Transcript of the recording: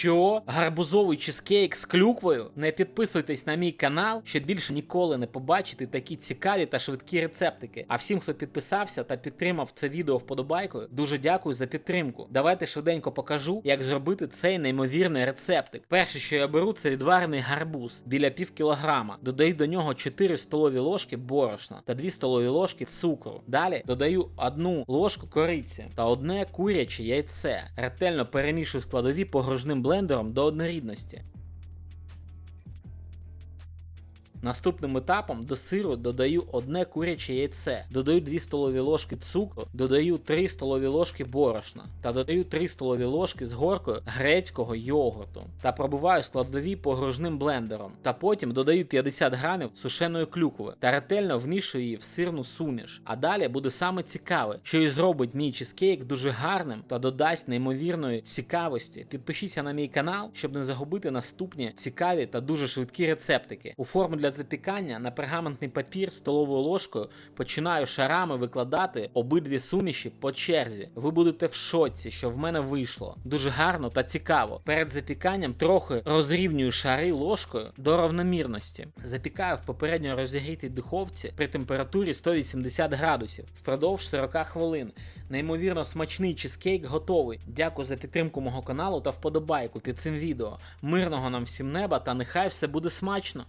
Що? Гарбузовий чизкейк з клюквою? Не підписуйтесь на мій канал, щоб більше ніколи не побачити такі цікаві та швидкі рецептики. А всім, хто підписався та підтримав це відео вподобайкою, дуже дякую за підтримку. Давайте швиденько покажу, як зробити цей неймовірний рецептик. Перше, що я беру, це відварений гарбуз біля пів кілограма. Додаю до нього 4 столові ложки борошна та 2 столові ложки цукру. Далі додаю одну ложку кориці та одне куряче яйце. Ретельно перемішую складові погружним блендером до однорідності. Наступним етапом до сиру додаю одне куряче яйце, додаю 2 столові ложки цукру, додаю 3 столові ложки борошна та додаю 3 столові ложки з горкою грецького йогурту та пробиваю складові погружним блендером. Та потім додаю 50 грамів сушеної клюкви та ретельно вмішую її в сирну суміш. А далі буде саме цікаве, що і зробить мій чизкейк дуже гарним та додасть неймовірної цікавості. Підпишіться на мій канал, щоб не загубити наступні цікаві та дуже швидкі рецептики. У форму для запікання на пергаментний папір столовою ложкою починаю шарами викладати обидві суміші по черзі. Ви будете в шоці, що в мене вийшло. Дуже гарно та цікаво. Перед запіканням трохи розрівнюю шари ложкою до равномірності. Запікаю в попередньо розігрітій духовці при температурі 180 градусів впродовж 40 хвилин. Неймовірно смачний чизкейк готовий. Дякую за підтримку мого каналу та вподобайку під цим відео. Мирного нам всім неба та нехай все буде смачно!